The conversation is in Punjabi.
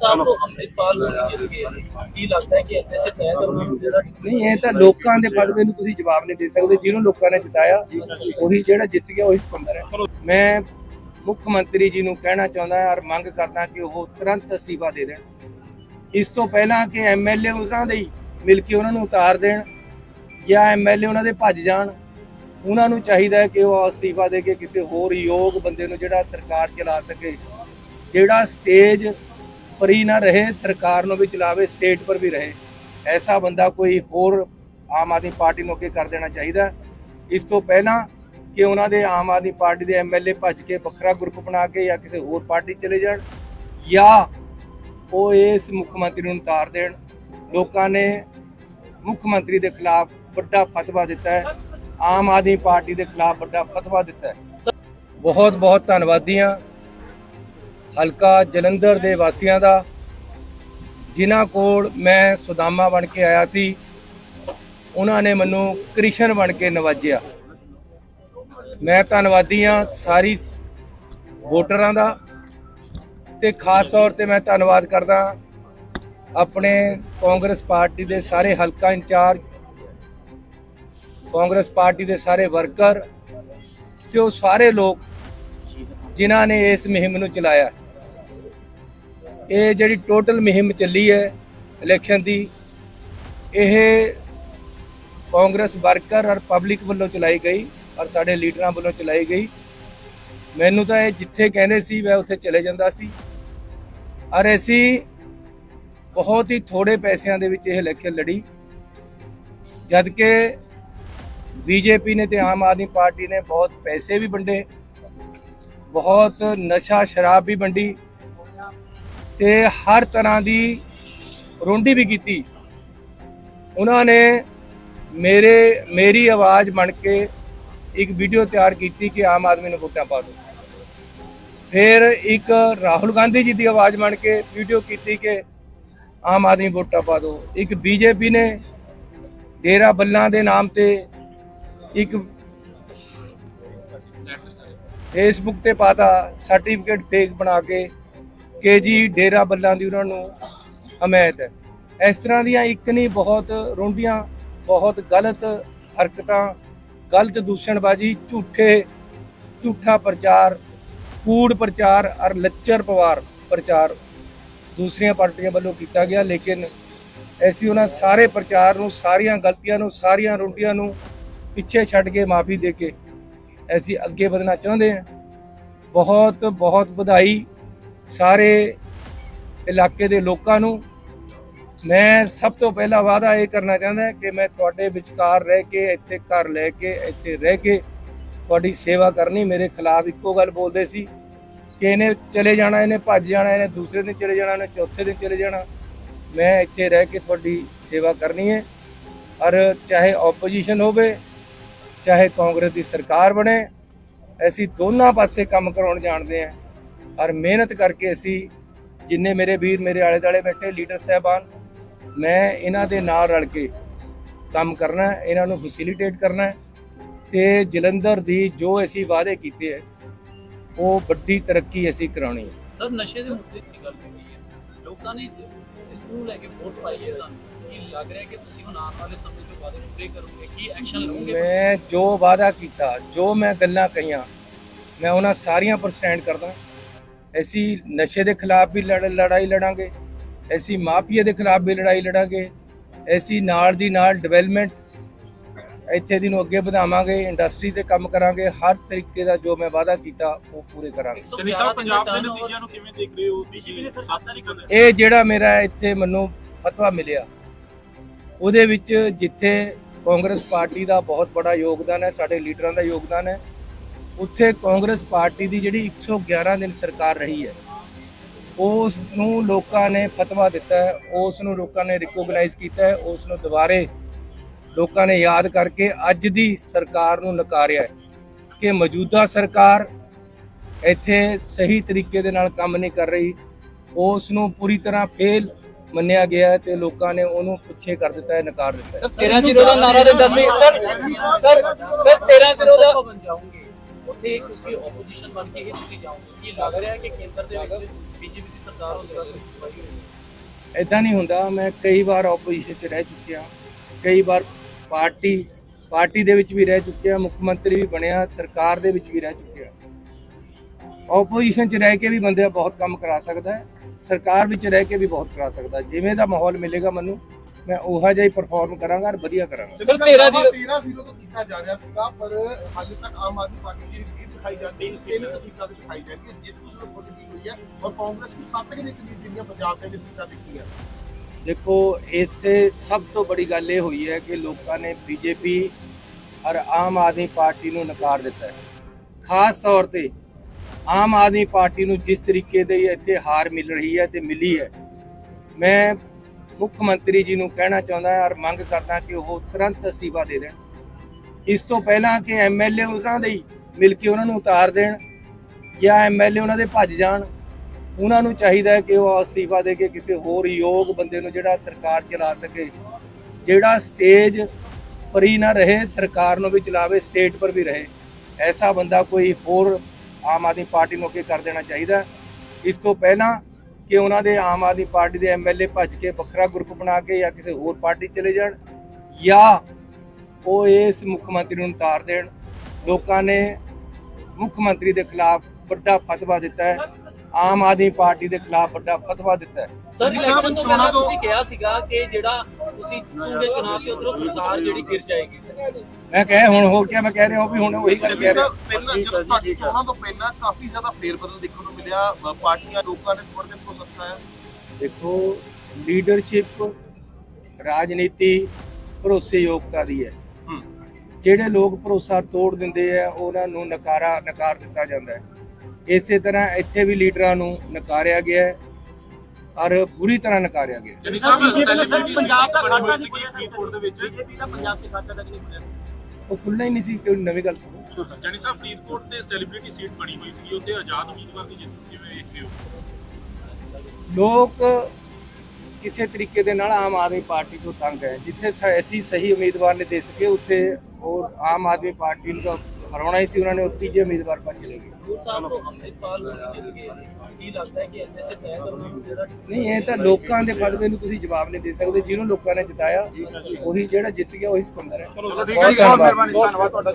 ਸਾਹਿਬ ਨੂੰ ਅੰਮ੍ਰਿਤਪਾਲ ਨੂੰ ਕੀ ਲੱਗਦਾ ਹੈ ਕਿ ਇੱਥੇ ਸੇ ਤਹਿ ਉਹਨਾਂ ਜਿਹੜਾ ਨਹੀਂ, ਇਹ ਤਾਂ ਲੋਕਾਂ ਦੇ ਫਤਵੇ ਨੂੰ ਤੁਸੀਂ ਜਵਾਬ ਨਹੀਂ ਦੇ ਸਕਦੇ, ਜਿਹਨੂੰ ਲੋਕਾਂ ਨੇ ਜਿਤਾਇਆ, ਉਹੀ ਜਿਹੜਾ ਜਿੱਤ ਗਿਆ, ਉਹੀ ਸਿਕੰਦਰ ਹੈ। ਮੈਂ ਮੁੱਖ ਮੰਤਰੀ ਜੀ ਨੂੰ ਕਹਿਣਾ ਚਾਹੁੰਦਾ ਔਰ ਮੰਗ ਕਰਦਾ ਕਿ ਉਹ ਤੁਰੰਤ ਅਸਤੀਫਾ ਦੇ ਦੇਣ। ਇਸ ਤੋਂ ਪਹਿਲਾਂ ਕਿ ਐਮਐਲਏ ਉਹਨਾਂ ਦੇ ਹੀ ਮਿਲ ਕੇ ਉਹਨਾਂ ਨੂੰ ਉਤਾਰ ਦੇਣ ਜਾਂ ਐਮਐਲਏ ਉਹਨਾਂ ਦੇ ਭੱਜ ਜਾਣ, ਉਹਨਾਂ ਨੂੰ ਚਾਹੀਦਾ ਹੈ ਕਿ ਉਹ ਅਸਤੀਫਾ ਦੇ ਕੇ ਕਿਸੇ ਹੋਰ ਯੋਗ ਬੰਦੇ ਨੂੰ ਜਿਹੜਾ ਸਰਕਾਰ ਚਲਾ ਸਕੇ, ਜਿਹੜਾ ਸਟੇਜ ਪਰ ਹੀ ਨਾ ਰਹੇ, ਸਰਕਾਰ ਨੂੰ ਵੀ ਚਲਾਵੇ ਸਟੇਟ ਪਰ ਵੀ ਰਹੇ। ਐਸਾ ਬੰਦਾ ਕੋਈ ਹੋਰ ਆਮ ਆਦਮੀ ਪਾਰਟੀ ਨੂੰ ਅੱਗੇ ਕਰ ਦੇਣਾ ਚਾਹੀਦਾ। ਇਸ ਤੋਂ ਪਹਿਲਾਂ ਕਿ ਉਹਨਾਂ ਦੇ ਆਮ ਆਦਮੀ ਪਾਰਟੀ ਦੇ ਐਮਐਲਏ ਭੱਜ ਕੇ ਵੱਖਰਾ ਗਰੁੱਪ ਬਣਾ ਕੇ ਜਾਂ ਕਿਸੇ ਹੋਰ ਪਾਰਟੀ ਚਲੇ ਜਾਣ ਜਾਂ ਉਹ ਇਸ ਮੁੱਖ ਮੰਤਰੀ ਨੂੰ ਉਤਾਰ ਦੇਣ। ਲੋਕਾਂ ਨੇ ਮੁੱਖ ਮੰਤਰੀ ਦੇ ਖਿਲਾਫ ਵੱਡਾ ਫਤਵਾ ਦਿੱਤਾ ਹੈ। ਆਮ ਆਦਮੀ ਪਾਰਟੀ ਦੇ ਖਿਲਾਫ ਵੱਡਾ ਫਤਵਾ ਦਿੱਤਾ ਹੈ। ਬਹੁਤ ਬਹੁਤ ਧੰਨਵਾਦੀ ਹਾਂ। ਹਲਕਾ ਜਲੰਧਰ ਦੇ ਵਾਸੀਆਂ ਦਾ, ਜਿਨ੍ਹਾਂ ਕੋਲ ਮੈਂ ਸੁਦਾਮਾ ਬਣ ਕੇ ਆਇਆ ਸੀ, ਉਹਨਾਂ ਨੇ ਮੈਨੂੰ ਕ੍ਰਿਸ਼ਨ ਬਣ ਕੇ ਨਵਾਜਿਆ। ਮੈਂ ਧੰਨਵਾਦੀ ਹਾਂ ਸਾਰੀ ਵੋਟਰਾਂ ਦਾ ਤੇ ਖਾਸ ਤੌਰ ਤੇ ਮੈਂ ਧੰਨਵਾਦ ਕਰਦਾ ਆਪਣੇ ਕਾਂਗਰਸ ਪਾਰਟੀ ਦੇ ਸਾਰੇ ਹਲਕਾ ਇੰਚਾਰਜ, ਕਾਂਗਰਸ ਪਾਰਟੀ ਦੇ ਸਾਰੇ ਵਰਕਰ ਤੇ ਉਹ ਸਾਰੇ ਲੋਕ ਜਿਨ੍ਹਾਂ ਨੇ ਇਸ ਮੁਹਿੰਮ ਨੂੰ ਚਲਾਇਆ। ਇਹ ਜਿਹੜੀ ਟੋਟਲ ਮੁਹਿੰਮ ਚੱਲੀ ਹੈ ਇਲੈਕਸ਼ਨ ਦੀ, ਇਹ ਕਾਂਗਰਸ ਵਰਕਰ ਔਰ ਪਬਲਿਕ ਵੱਲੋਂ ਚਲਾਈ ਗਈ ਔਰ ਸਾਡੇ ਲੀਡਰਾਂ ਵੱਲੋਂ ਚਲਾਈ ਗਈ। ਮੈਨੂੰ ਤਾਂ ਇਹ ਜਿੱਥੇ ਕਹਿੰਦੇ ਸੀ, ਮੈਂ ਉੱਥੇ ਚਲੇ ਜਾਂਦਾ ਸੀ। ਔਰ ਅਸੀਂ ਬਹੁਤ ਹੀ ਥੋੜੇ ਪੈਸਿਆਂ ਦੇ ਵਿੱਚ ਇਹ ਇਲੈਕਸ਼ਨ ਲੜੀ। ਜਦ ਕਿ ਬੀਜੇਪੀ ਨੇ ਤੇ ਆਮ ਆਦਮੀ ਪਾਰਟੀ ਨੇ ਬਹੁਤ ਪੈਸੇ ਵੀ ਵੰਡੇ, ਬਹੁਤ ਨਸ਼ਾ ਸ਼ਰਾਬ ਵੀ ਵੰਡੀ। ਤੇ ਹਰ ਤਰ੍ਹਾਂ ਦੀ ਰੋਂਡੀ ਵੀ ਕੀਤੀ। ਉਹਨਾਂ ਨੇ ਮੇਰੇ, ਮੇਰੀ ਆਵਾਜ਼ ਬਣ ਕੇ ਇੱਕ ਵੀਡੀਓ ਤਿਆਰ ਕੀਤੀ ਕਿ ਆਮ ਆਦਮੀ ਨੂੰ ਵੋਟਾਂ ਪਾ ਦਿਓ। ਫਿਰ ਇੱਕ ਰਾਹੁਲ ਗਾਂਧੀ ਜੀ ਦੀ ਆਵਾਜ਼ ਬਣ ਕੇ ਵੀਡੀਓ ਕੀਤੀ ਕਿ ਆਮ ਆਦਮੀ ਵੋਟਾਂ ਪਾ ਦਿਓ। ਇੱਕ ਬੀਜੇਪੀ ਨੇ ਡੇਰਾ ਬੱਲਾਂ ਦੇ ਨਾਮ ਤੇ ਇੱਕ ਫੇਸਬੁੱਕ ਤੇ ਪਾਤਾ ਸਰਟੀਫਿਕੇਟ ਫੇਕ ਬਣਾ ਕੇ ਕਿ ਜੀ ਡੇਰਾ ਬੱਲਾਂ ਦੀ ਉਹਨਾਂ ਨੂੰ ਹਮਾਇਤ ਹੈ। ਇਸ ਤਰ੍ਹਾਂ ਦੀਆਂ ਇੱਕ ਨਹੀਂ, ਬਹੁਤ ਰੋਂਡੀਆਂ ਬਹੁਤ ਗਲਤ ਹਰਕਤਾਂ, ਗਲਤ ਦੂਸ਼ਣਬਾਜ਼ੀ, ਝੂਠੇ, ਝੂਠਾ ਪ੍ਰਚਾਰ, ਕੂੜ ਪ੍ਰਚਾਰ ਔਰ ਲੱਚਰ ਪਵਾਰ ਪ੍ਰਚਾਰ ਦੂਸਰੀਆਂ ਪਾਰਟੀਆਂ ਵੱਲੋਂ ਕੀਤਾ ਗਿਆ, ਲੇਕਿਨ ਐਸੀ ਉਹਨਾਂ ਸਾਰੇ ਪ੍ਰਚਾਰ ਨੂੰ, ਸਾਰੀਆਂ ਗਲਤੀਆਂ ਨੂੰ, ਸਾਰੀਆਂ ਰੋਂਡੀਆਂ ਨੂੰ ਪਿੱਛੇ ਛੱਡ ਕੇ ਮਾਫੀ ਦੇ ਕੇ ਅਸੀਂ ਅੱਗੇ ਵਧਣਾ ਚਾਹੁੰਦੇ ਹਾਂ। ਬਹੁਤ ਬਹੁਤ ਵਧਾਈ ਸਾਰੇ ਇਲਾਕੇ ਦੇ ਲੋਕਾਂ ਨੂੰ ਮੈਂ ਸਭ ਤੋਂ ਪਹਿਲਾ ਵਾਅਦਾ ਇਹ ਕਰਨਾ ਚਾਹੁੰਦਾ ਕਿ ਮੈਂ ਤੁਹਾਡੇ ਵਿਚਕਾਰ ਰਹਿ ਕੇ, ਇੱਥੇ ਘਰ ਲੈ ਕੇ, ਇੱਥੇ ਰਹਿ ਕੇ ਤੁਹਾਡੀ ਸੇਵਾ ਕਰਨੀ। ਮੇਰੇ ਖਿਲਾਫ ਇੱਕੋ ਗੱਲ ਬੋਲਦੇ ਸੀ ਕਿ ਇਹਨੇ ਚਲੇ ਜਾਣਾ, ਇਹਨੇ ਭੱਜ ਜਾਣਾ, ਇਹਨੇ ਦੂਸਰੇ ਦਿਨ ਚਲੇ ਜਾਣਾ, ਇਹਨੇ ਚੌਥੇ ਦਿਨ ਚਲੇ ਜਾਣਾ। ਮੈਂ ਇੱਥੇ ਰਹਿ ਕੇ ਤੁਹਾਡੀ ਸੇਵਾ ਕਰਨੀ ਹੈ। ਔਰ ਚਾਹੇ ਆਪੋਜੀਸ਼ਨ ਹੋਵੇ, ਚਾਹੇ ਕਾਂਗਰਸ ਦੀ ਸਰਕਾਰ ਬਣੇ, ਅਸੀਂ ਦੋਨਾਂ ਪਾਸੇ ਕੰਮ ਕਰਾਉਣ ਜਾਣਦੇ ਹਾਂ। ਔਰ ਮਿਹਨਤ ਕਰਕੇ ਅਸੀਂ ਜਿੰਨੇ ਮੇਰੇ ਵੀਰ ਮੇਰੇ ਆਲੇ ਦਾਲੇ ਬੈਠੇ ਲੀਡਰ ਸਾਹਿਬਾਨ ਮੈਂ ਇਹਨਾਂ ਦੇ ਨਾਲ ਰਲ ਕੇ ਕੰਮ ਕਰਨਾ ਹੈ, ਇਹਨਾਂ ਨੂੰ ਫੈਸਿਲਿਟੇਟ ਕਰਨਾ ਹੈ ਤੇ ਜਲੰਧਰ ਦੀ ਜੋ ਅਸੀਂ ਵਾਅਦੇ ਕੀਤੇ ਹੈ ਉਹ ਵੱਡੀ ਤਰੱਕੀ ਅਸੀਂ ਕਰਾਉਣੀ ਹੈ। ਸਰ ਨਸ਼ੇ ਦੇ ਮੁੱਦੇ ਦੀ ਗੱਲ ਹੋਈ ਹੈ। ਲੋਕਾਂ ਨੇ ਇਸ ਨੂੰ ਲੈ ਕੇ ਵੋਟ ਪਾਈ ਹੈ ਕੀ ਲੱਗ ਰਿਹਾ ਕਿ ਤੁਸੀਂ ਹੁਣ ਆਉਣ ਵਾਲੇ ਸਮੇਂ ਵਿੱਚ ਵਾਅਦੇ ਨੂੰ ਪੂਰੇ ਕਰੋਗੇ? ਕੀ ਐਕਸ਼ਨ ਲਓਗੇ? ਮੈਂ ਜੋ ਵਾਅਦਾ ਕੀਤਾ ਜੋ ਮੈਂ ਗੱਲਾਂ ਕਹੀਆਂ ਮੈਂ ਉਹਨਾਂ ਸਾਰੀਆਂ ਪਰ ਸਟੈਂਡ ਕਰਦਾ। ਅਸੀਂ ਨਸ਼ੇ ਦੇ ਖਿਲਾਫ ਵੀ ਲੜ- ਲੜਾਈ ਲੜਾਂਗੇ ਅਸੀਂ ਮਾਫੀਆ ਦੇ ਖਿਲਾਫ ਵੀ ਲੜਾਈ ਲੜਾਂਗੇ ਅਸੀਂ ਨਾਲ ਦੀ ਨਾਲ ਡਿਵੈਲਪਮੈਂਟ ਇੱਥੇ ਦੀ ਨੂੰ ਅੱਗੇ ਵਧਾਵਾਂਗੇ ਇੰਡਸਟਰੀ ਤੇ ਕੰਮ ਕਰਾਂਗੇ ਹਰ ਤਰੀਕੇ ਦਾ ਜੋ ਮੈਂ ਵਾਅਦਾ ਕੀਤਾ ਉਹ ਪੂਰੇ ਕਰਾਂਗੇ। ਚੰਨੀ ਸਾਹਿਬ ਪੰਜਾਬ ਦੇ ਨਤੀਜਿਆਂ ਨੂੰ ਕਿਵੇਂ ਦੇਖ ਰਹੇ ਹੋ? ਤੁਸੀਂ ਸੱਤ ਸੀਟਾਂ ਦੇ ਇਹ ਜਿਹੜਾ ਮੇਰਾ ਇੱਥੇ ਮੈਨੂੰ ਫਤਵਾ ਮਿਲਿਆ ਉਹਦੇ ਵਿੱਚ ਜਿੱਥੇ ਕਾਂਗਰਸ ਪਾਰਟੀ ਦਾ ਬਹੁਤ ਬੜਾ ਯੋਗਦਾਨ ਹੈ ਸਾਡੇ ਲੀਡਰਾਂ ਦਾ ਯੋਗਦਾਨ ਹੈ ਉੱਥੇ ਕਾਂਗਰਸ ਪਾਰਟੀ ਦੀ ਜਿਹੜੀ 111 ਦਿਨ ਸਰਕਾਰ ਰਹੀ ਹੈ ਉਸ ਨੂੰ ਲੋਕਾਂ ਨੇ ਫਤਵਾ ਦਿੱਤਾ ਹੈ ਉਸ ਨੂੰ ਲੋਕਾਂ ਨੇ ਰਿਕੋਗਨਾਈਜ਼ ਕੀਤਾ ਹੈ ਉਸ ਨੂੰ ਦੁਬਾਰੇ ਲੋਕਾਂ ਨੇ ਯਾਦ ਕਰਕੇ ਅੱਜ ਦੀ ਸਰਕਾਰ ਨੂੰ ਨਕਾਰਿਆ ਹੈ ਕਿ ਮੌਜੂਦਾ ਸਰਕਾਰ ਇੱਥੇ ਸਹੀ ਤਰੀਕੇ ਦੇ ਨਾਲ ਕੰਮ ਨਹੀਂ ਕਰ ਰਹੀ ਉਸ ਨੂੰ ਪੂਰੀ ਤਰ੍ਹਾਂ ਫੇਲ ਮੰਨਿਆ ਗਿਆ ਹੈ ਤੇ ਲੋਕਾਂ ਨੇ ਉਹਨੂੰ ਪਿੱਛੇ ਕਰ ਦਿੱਤਾ ਹੈ ਨਕਾਰ ਦਿੱਤਾ ਹੈ 13 ਜ਼ੀਰੋ ਦਾ ਨਾਰਾ ਦਿੰਦਾ ਸੀ ਸਰ ਸਰ ਸਰ 13 ਜ਼ੀਰੋ ਦਾ ਉੱਥੇ ਇੱਕ ਆਪੋਜੀਸ਼ਨ ਬਣ ਕੇ ਹੀ ਤੁਸੀਂ ਜਾਓਗੇ। ਕੀ ਲੱਗ ਰਿਹਾ ਹੈ ਕਿ ਕੇਂਦਰ ਦੇ ਵਿੱਚ ਬੀਜੇਪੀ ਦੀ ਸਰਕਾਰ ਹੋਣ ਦੇ ਬਾਅਦ ਇਦਾਂ ਨਹੀਂ ਹੁੰਦਾ। ਮੈਂ ਕਈ ਵਾਰ ਆਪੋਜੀਸ਼ਨ 'ਚ ਰਹਿ ਚੁੱਕਿਆ। ਕਈ ਵਾਰ ਪਾਰਟੀ ਪਾਰਟੀ ਦੇ ਵਿੱਚ ਵੀ ਰਹਿ ਚੁੱਕਿਆ। ਮੁੱਖ ਮੰਤਰੀ ਵੀ ਬਣਿਆ, ਸਰਕਾਰ ਦੇ ਵਿੱਚ ਵੀ ਰਹਿ ਚੁੱਕਿਆ। ਆਪੋਜੀਸ਼ਨ 'ਚ ਰਹਿ ਕੇ ਵੀ ਬੰਦਾ ਬਹੁਤ ਕੰਮ ਕਰਾ ਸਕਦਾ ਹੈ। ਸਰਕਾਰ ਵਿੱਚ ਰਹਿ ਕੇ ਵੀ ਬਹੁਤ ਕਰਾ ਸਕਦਾ ਜਿਵੇਂ ਦਾ ਮਾਹੌਲ ਮਿਲੇਗਾ ਮੈਨੂੰ ਮੈਂ ਉਹੋ ਜਿਹਾ ਹੀ ਪਰਫਾਰਮ ਕਰਾਂਗਾ ਔਰ ਵਧੀਆ ਕਰਾਂਗਾ। ਸਰ, ਤੇਰਾਂ ਜ਼ੀਰੋ- 13 ਜ਼ੀਰੋ ਤੋਂ ਕੀਤਾ ਜਾ ਰਿਹਾ ਸੀਗਾ ਪਰ ਹਾਲੇ ਤੱਕ ਆਮ ਆਦਮੀ ਪਾਰਟੀ ਦੀ ਲੀਡ ਦਿਖਾਈ ਜਾਂਦੀ ਹੈ ਤਿੰਨ ਸੀਟਾਂ ਤੇ ਦਿਖਾਈ ਜਾਂਦੀ ਹੈ। ਜਿੱਤ ਉਸ ਨੂੰ ਪੋਲਿਸੀ ਹੋਈ ਹੈ ਔਰ ਕਾਂਗਰਸ ਨੂੰ ਸੱਤ ਦੇ ਕਰੀਬ ਜਿਹੜੀਆਂ ਪੰਜਾਬ ਦੇ ਵਿੱਚ ਸੀਟਾਂ ਦਿੱਤੀਆਂ। ਦੇਖੋ ਇੱਥੇ ਸਭ ਤੋਂ ਬੜੀ ਗੱਲ ਇਹ ਹੋਈ ਹੈ ਕਿ ਲੋਕਾਂ ਨੇ ਬੀਜੇਪੀ ਔਰ ਆਮ ਆਦਮੀ ਪਾਰਟੀ ਨੂੰ ਨਕਾਰ ਦਿੱਤਾ ਹੈ। ਖਾਸ ਤੌਰ ਤੇ ਆਮ ਆਦਮੀ ਪਾਰਟੀ ਨੂੰ ਜਿਸ ਤਰੀਕੇ ਦੇ ਇੱਥੇ ਹਾਰ ਮਿਲ ਰਹੀ ਹੈ ਤੇ ਮਿਲੀ ਹੈ ਮੈਂ ਮੁੱਖ ਮੰਤਰੀ ਜੀ ਨੂੰ ਕਹਿਣਾ ਚਾਹੁੰਦਾ ਹਾਂ ਔਰ ਮੰਗ ਕਰਦਾ ਕਿ ਉਹ ਤੁਰੰਤ ਅਸਤੀਫਾ ਦੇ ਦੇਣ। ਇਸ ਤੋਂ ਪਹਿਲਾਂ ਕਿ ਐਮਐਲਏ ਉਹਨਾਂ ਦੇ ਹੀ ਮਿਲ ਕੇ ਉਹਨਾਂ ਨੂੰ ਉਤਾਰ ਦੇਣ ਜਾਂ ਐਮਐਲਏ ਉਹਨਾਂ ਦੇ ਭੱਜ ਜਾਣ, ਉਹਨਾਂ ਨੂੰ ਚਾਹੀਦਾ ਹੈ ਕਿ ਉਹ ਅਸਤੀਫਾ ਦੇ ਕੇ ਕਿਸੇ ਹੋਰ ਯੋਗ ਬੰਦੇ ਨੂੰ ਜਿਹੜਾ ਸਰਕਾਰ ਚਲਾ ਸਕੇ, ਜਿਹੜਾ ਸਟੇਜ ਪਰ ਹੀ ਨਾ ਰਹੇ, ਸਰਕਾਰ ਨੂੰ ਵੀ ਚਲਾਵੇ, ਸਟੇਟ ਪਰ ਵੀ ਰਹੇ। ਐਸਾ ਬੰਦਾ ਕੋਈ ਹੋਰ ਆਮ ਆਦਮੀ ਪਾਰਟੀ ਨੂੰ ਅੱਗੇ ਕਰ ਦੇਣਾ ਚਾਹੀਦਾ। ਇਸ ਤੋਂ ਪਹਿਲਾਂ ਕਿ ਉਹਨਾਂ ਦੇ ਆਮ ਆਦਮੀ ਪਾਰਟੀ ਦੇ ਐਮਐਲਏ ਭੱਜ ਕੇ ਵੱਖਰਾ ਗਰੁੱਪ ਬਣਾ ਕੇ ਜਾਂ ਕਿਸੇ ਹੋਰ ਪਾਰਟੀ ਚਲੇ ਜਾਣ ਜਾਂ ਉਹ ਇਸ ਮੁੱਖ ਮੰਤਰੀ ਨੂੰ ਉਤਾਰ ਦੇਣ। ਲੋਕਾਂ ਨੇ ਮੁੱਖ ਮੰਤਰੀ ਦੇ ਖਿਲਾਫ ਵੱਡਾ ਫਤਵਾ ਦਿੱਤਾ ਹੈ। ਆਮ ਆਦਮੀ ਪਾਰਟੀ ਦੇ ਖਿਲਾਫ ਵੱਡਾ ਫਤਵਾ ਦਿੱਤਾ ਹੈ। ਸਰ ਜੀ ਸਾਹਿਬ, ਇਲੈਕਸ਼ਨ ਤੋਂ ਚੋਣਾਂ ਪਹਿਲਾਂ ਤੋਂ- ਤੁਸੀਂ ਕਿਹਾ ਸੀਗਾ ਕਿ ਜਿਹੜਾ ਤੁਸੀਂ ਜਿੱਤੂਗੇ ਚੁਣਾਵ ਸੀ ਉਧਰੋਂ ਸਰਕਾਰ ਜਿਹੜੀ ਗਿਰ ਜਾਏਗੀ। ਮੈਂ ਕਹੇ ਹੁਣ ਹੋਰ ਕੀ ਮੈਂ ਕਹਿ ਰਿਹਾ ਵੀ ਹੁਣ ਉਹੀ ਗੱਲ ਕਹਿ ਰਿਹਾ। ਸਾਹਿਬ ਪਹਿਲਾਂ ਜਦੋਂ ਤੁਹਾਡੀ ਚੋਣਾਂ ਤੋਂ ਪਹਿਲਾਂ ਕਾਫੀ ਜ਼ਿਆਦਾ ਫੇਰਬਦਲ ਦੇਖਣ ਨੂੰ ਮਿਲਿਆ ਅ, ਪਾਰਟੀਆਂ ਲੋਕਾਂ ਨੇ ਥੋੜੇ ਦਿਨ ਤੋਂ ਸੱਤਾ ਹੈ। ਦੇਖੋ ਲੀਡਰਸ਼ਿਪ ਰਾਜਨੀਤੀ ਭਰੋਸੇਯੋਗਤਾ ਦੀ ਹੈ। ਜਿਹੜੇ ਲੋਕ ਭਰੋਸਾ ਤੋੜ ਦਿੰਦੇ ਆ ਉਹਨਾਂ ਨੂੰ ਨਕਾਰਾ ਨਕਾਰ ਦਿੱਤਾ ਜਾਂਦਾ ਹੈ। ਇਸੇ ਤਰ੍ਹਾਂ ਇੱਥੇ ਵੀ ਲੀਡਰਾਂ ਨੂੰ ਨਕਾਰਿਆ ਗਿਆ ਹੈ ਔਰ ਬੁਰੀ ਤਰ੍ਹਾਂ ਨਕਾਰਿਆ ਗਿਆ ਜਨੀ ਸਾਹਿਬ, ਪੰਜਾਬ ਦਾ ਖਾਤਾ ਦੇ ਬੀਜੇਪੀ ਦਾ ਪੰਜਾਬ ਦੇ ਖਾਤਾ ਤੱਕ ਨਹੀਂ ਖੁੱਲਿਆ। ਉਹ ਖੁੱਲ੍ਹਣਾ ਹੀ ਨਹੀਂ ਸੀ ਕੋਈ ਨਵੀਂ ਗੱਲ ਜਨੀ ਸਾਹਿਬ ਫਰੀਦਕੋਟ ਤੇ ਸੈਲੀਬ੍ਰਿਟੀ ਸੀਟ ਬਣੀ ਹੋਈ ਸੀਗੀ ਉੱਥੇ ਆਜ਼ਾਦ ਉਮੀਦਵਾਰ ਦੀ ਜਿੱਤ ਕਿਵੇਂ ਵੇਖਦੇ ਹੋ? ਲੋਕ ਕਿਸੇ ਤਰੀਕੇ ਦੇ ਨਾਲ ਆਮ ਆਦਮੀ ਪਾਰਟੀ ਤੋਂ ਤੰਗ ਹੈ। ਜਿੱਥੇ ਐਸੀ ਸਹੀ ਉਮੀਦਵਾਰ ਨੇ ਦੇ ਸਕੇ ਉੱਥੇ ਉਹ ਆਮ ਆਦਮੀ ਪਾਰਟੀ ਨੂੰ ਹਰਾਉਣਾ ਹੀ ਸੀ ਉਹਨਾਂ ਨੇ ਉਹ ਤੀਜੇ ਉਮੀਦਵਾਰ ਪਰ ਚਲੇ ਗਏ ਗੁਰੂ ਸਾਹਿਬ ਤੋਂ ਅੰਮ੍ਰਿਤਪਾਲ ਨੂੰ ਜਿੱਤ ਗਏ ਕੀ ਲੱਗਦਾ ਹੈ ਕਿ ਇੰਨੇ ਸੇ ਤੈਅ ਕਰਨਾ ਜਿਹੜਾ ਨਹੀਂ ਇਹ ਤਾਂ ਲੋਕਾਂ ਦੇ ਫਤਵੇ ਨੂੰ ਤੁਸੀਂ ਜਵਾਬ ਨਹੀਂ ਦੇ ਸਕਦੇ ਜਿਹਨੂੰ ਲੋਕਾਂ ਨੇ ਜਿਤਾਇਆ ਉਹੀ ਜਿਹੜਾ ਜਿੱਤ ਗਿਆ ਉਹੀ ਸਿਕੰਦਰ ਹੈ ਚਲੋ ਠੀਕ ਹੈ ਬਹੁਤ ਜੀ ਬਹੁਤ ਧੰਨਵਾਦ। ਮਿਹਰਬਾਨੀ ਧੰਨਵਾਦ ਤੁਹਾਡਾ